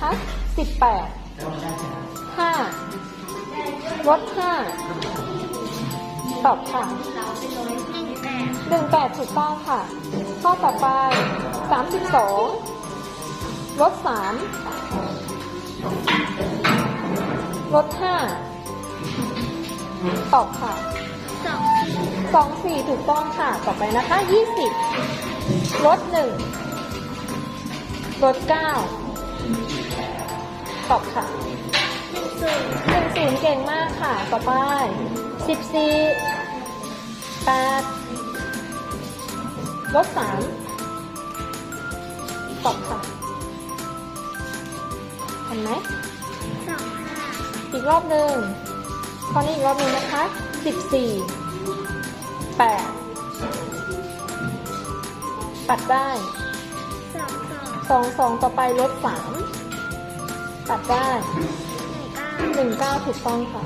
นะคะสิบแปดห้าลดห้าตอบค่ะหนึ่งแปดถูกต้องค่ะ ข้อต่อไปสามสิบสองลดสามลดห้าตอบค่ะสองสี่ถูกต้องค่ะ ต่อไปนะคะยี่สิบลดหนึ่งลดเก้า ตอบค่ะหนึ่งศูนย์หนึ่งศูนย์เก่งมากค่ะ ต่อไปสิบสี่แปดลดสามตอบค่ะเห็นไหมสองห้าอีกรอบหนึ่งตอนนี้อีกรอบหนึ่งนะคะสิบสี่แปดตัดได้สอง สองสองสองต่อไปลดสามตัดได้หนึ่งเก้าหนึ่งเก้าถูกต้องค่ะ